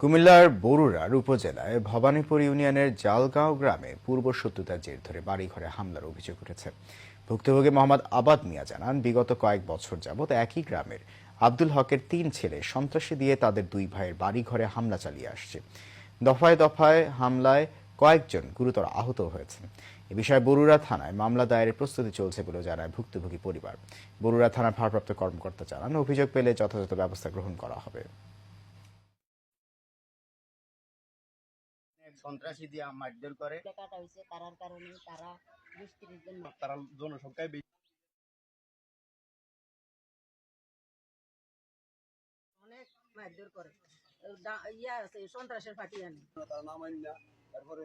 কুমিল্লার বরুড়ার উপজেলায় ভবানীপুর ইউনিয়নের জালগাঁও গ্রামে পূর্ব শত্রুতার জের ধরে বাড়িঘরে হামলার অভিযোগ উঠেছে। ভুক্তভোগী মোহাম্মদ আবাদ মিয়া জানান, বিগত কয়েক বছর যাবৎ একই গ্রামের আব্দুল হকের তিন ছেলে সন্ত্রাসী দিয়ে তাদের দুই ভাইয়ের বাড়িঘরে হামলা চালিয়ে আসছে। দফায় দফায় হামলায় কয়েকজন গুরুতর আহত হয়েছেন। এ বিষয়ে বরুড়া থানায় মামলা দায়েরের প্রস্তুতি চলছে বলে জানায় ভুক্তভোগী পরিবার। বরুড়া থানার ভারপ্রাপ্ত কর্মকর্তা জানান, অভিযোগ পেলে যথাযথ ব্যবস্থা গ্রহণ করা হবে। সন্ত্রাসী দিয়ে মারধর করে। হয়েছে তারার কারণে তারা তারা জনসংখ্যায় বেশি। অনেক মারধর করে। ও ইয়া আছে সন্ত্রাসের ফাটি আনে। তারা না মানি না তারপরে